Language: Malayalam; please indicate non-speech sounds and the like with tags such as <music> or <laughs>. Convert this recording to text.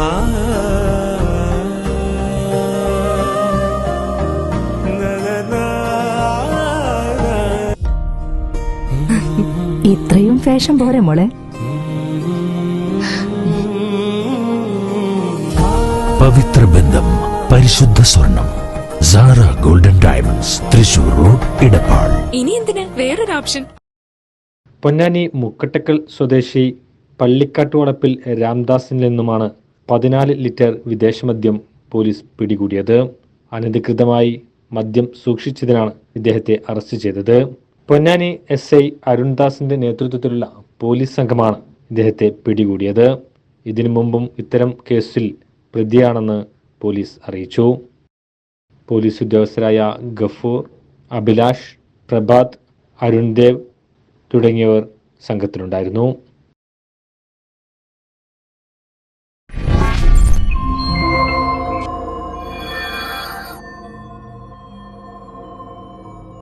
<laughs> ഇത്രയും ഫാഷൻ പോരെ മോളെ. പവിത്ര ബന്ധം പരിശുദ്ധ സ്വർണം Sara golden diamonds Thrissur road Edappal ഇനി എന്തിന്? വേറൊരു ഓപ്ഷൻ. പൊന്നാനി മുക്കട്ടക്കൽ സ്വദേശി പള്ളിക്കാട്ടുവളപ്പിൽ രാംദാസിൽ നിന്നുമാണ് പതിനാല് ലിറ്റർ വിദേശമദ്യം പോലീസ് പിടികൂടിയത്. അനധികൃതമായി മദ്യം സൂക്ഷിച്ചതിനാണ് ഇദ്ദേഹത്തെ അറസ്റ്റ് ചെയ്തത്. പൊന്നാനി എസ് ഐ അരുൺദാസിന്റെ നേതൃത്വത്തിലുള്ള പോലീസ് സംഘമാണ് ഇദ്ദേഹത്തെ പിടികൂടിയത്. ഇതിനു മുമ്പും ഇത്തരം കേസിൽ പ്രതിയാണെന്ന് പോലീസ് അറിയിച്ചു. പോലീസ് ഉദ്യോഗസ്ഥരായ ഗഫൂർ അഭിലാഷ് പ്രഭാത് അരുൺദേവ് തുടങ്ങിയവർ സംഘത്തിലുണ്ടായിരുന്നു.